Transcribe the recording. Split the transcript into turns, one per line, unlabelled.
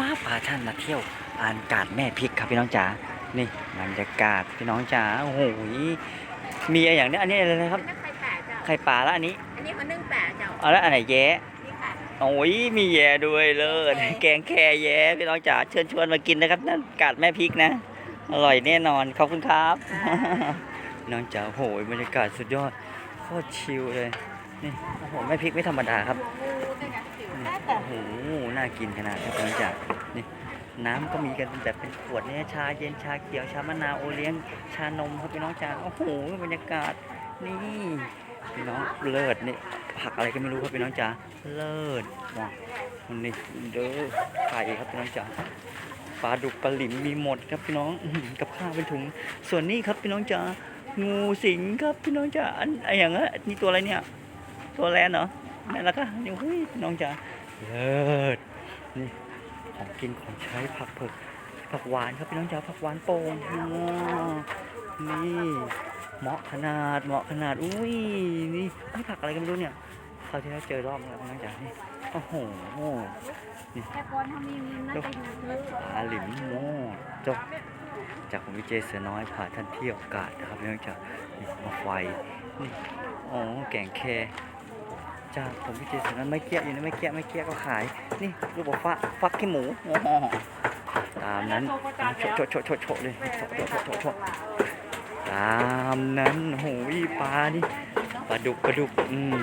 ว้าพาท่านมาเที่ยวอ่านกาดแม่พริกครับพี่น้องจ๋านี่บรรยากาศพี่น้องจ๋าโอ้โหมีอะไรอย่างเนี้ยอันนี้อะไรนะครับ
นั่นไข่แปะเจ้า
ไข่ปลาแล้วอันนี้
อันนี้เขานึ่งแปะเจ้า
เอาแล้วอันไหนแย้
นี่ค่ะ
โอ้ยมีแย่ด้วยเลิศ
แกงแค
แกงแคแย่พี่น้องจ๋าเชิญชวนมากินนะครับนั่นกาดแม่พริกนะอร่อยแน่นอนขอบคุณครับพี่น้องจ๋าโอ้โหบรรยากาศสุดยอดโคตรชิลเลยนี่โอ้โหแม่พริกไม่ธรรมดาครับ โอ้โห น่ากินขนาดนี้พี่น้องจ๋านี่น้ำก็มีกันเป็นแบบเป็นขวดเนี่ยชาเย็นชาเขียวชามะนาวโอเลี้ยงชานมครับพี่น้องจ๋าโอ้โหบรรยากาศนี่พี่น้องเลิศนี่ผักอะไรก็ไม่รู้ครับพี่น้องจ๋าเลิศว้าวนนี่เด้อไข่ครับพี่น้องจ๋าปลาดุกปลาหลิมมีหมดครับพี่น้องกับข้าวเป็นถุง ส่วนนี้ครับพี่น้องจ๋างูสิงครับพี่น้องจ๋าอันอย่างเงี้ยนี่ตัวอะไรเนี่ย ตัวแลนเหรอนั่นแหละค่ะนี่เฮ้ยพี่น้องจ๋า เลิศนี่ของกินของใช้ผักเผือกผักหวานครับพี่น้องจ๋าผักหวานโป่งอ๋อนี่เหมาะขนาดเหมาะขนาดอุ้ยนี่นี่ผักอะไรกันไม่รู้เนี่ยคราวที่เราเจอรอบแล้วพี่น้องจ๋านี่โอ้โห
แต่ก่อนเขามีเงินน่าจะเยอะ
ปลาหลิมโม่จบจากผมวิเจเสือน้อยพาท่านเที่ยวกาดนะครับพี่น้องจ๋านี่มาไฟนี่อ๋อแกงแค จากผมพี่เจสันนั้นไม่เกี้ยอยู่นะไม่เกี้ยไม่เกี้ยก็ขาย นี่ลูกบอกฟักฟักขี้หมูอ๋อตามนั้นโฉะโฉะโฉะโชะโชะเลยโฉะโฉะโฉะโฉะโชะตามนั้นโอ้ยปลานี่ปลาดุกปลาดุกอืม